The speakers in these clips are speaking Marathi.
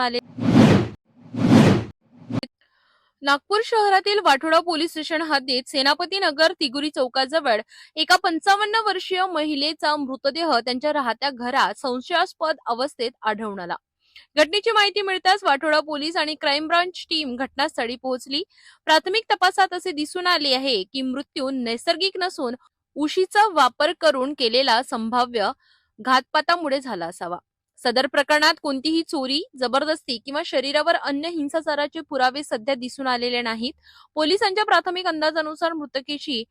आले नागपूर शहरातील वाठोडा पोलीस स्टेशन हद्दीत सेनापती नगर तिगुरी चौकाजवळ एका पंचावन्न वर्षीय महिलेचा मृतदेह त्यांच्या राहत्या घरात संशयास्पद अवस्थेत आढळून आला. घटनेची माहिती मिळताच वाठोडा पोलीस आणि क्राईम ब्रांच टीम घटनास्थळी पोहोचली. प्राथमिक तपासात असे दिसून आले आहे की मृत्यू नैसर्गिक नसून उशीचा वापर करून केलेला संभाव्य घातपातामुळे झाला असावा. सदर प्रकरणात कोणतीही चोरी जबरदस्ती किंवा शरीरावर अन्य हिंसाचाराचे पुरावे सध्या दिसून आलेले नाहीत. पोलिसांच्या प्राथमिक अंदाजानुसार मृतकेशी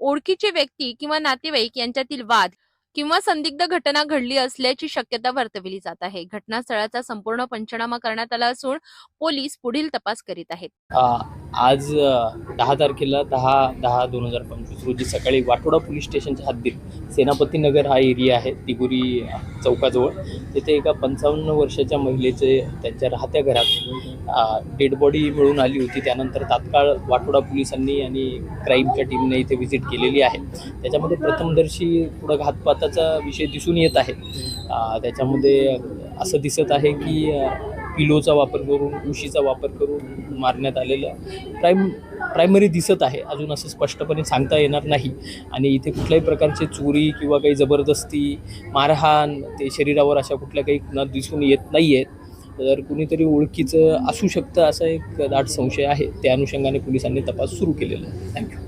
ओळखीची व्यक्ती किंवा नातेवाईक यांच्यातील वाद किंवा संदिग्ध घटना घडली असल्याची शक्यता वर्तविली जात आहे. घटनास्थळाचा संपूर्ण पंचनामा करण्यात आला असून पोलीस पुढील तपास करीत आहेत. आज दहा तारखेला दहा दहा दोन हजार पंचवीस रोजी सकाळी वाटोडा पोलीस स्टेशनच्या हद्दीत सेनापती नगर हा एरिया आहे तिगुरी चौकाजवळ. तिथे एका पंचावन्न वर्षाच्या महिलेचे त्यांच्या राहत्या घरात डेड बॉडी मिळून आली होती. त्यानंतर तात्काळ वाटोडा पोलिसांनी आणि क्राईमच्या टीमने इथे व्हिजिट केलेली आहे. त्याच्यामध्ये प्रथमदर्शी थोडं घातपाताचा विषय दिसून येत आहे. त्याच्यामध्ये असं दिसत आहे की पिलोचा वापर करून उशीचा वापर करून मारण्यात आलेलं प्राईम प्रायमरी दिसत आहे. अजून असं स्पष्टपणे सांगता येणार नाही. आणि इथे कुठल्याही प्रकारचे चोरी किंवा काही जबरदस्ती मारहाण ते शरीरावर अशा कुठल्या काही कुणा दिसून येत नाही आहेत तर कुणीतरी ओळखीचं असू शकतं असा एक दाट संशय आहे. त्या अनुषंगाने पोलिसांनी तपास सुरू केलेला आहे. थँक्यू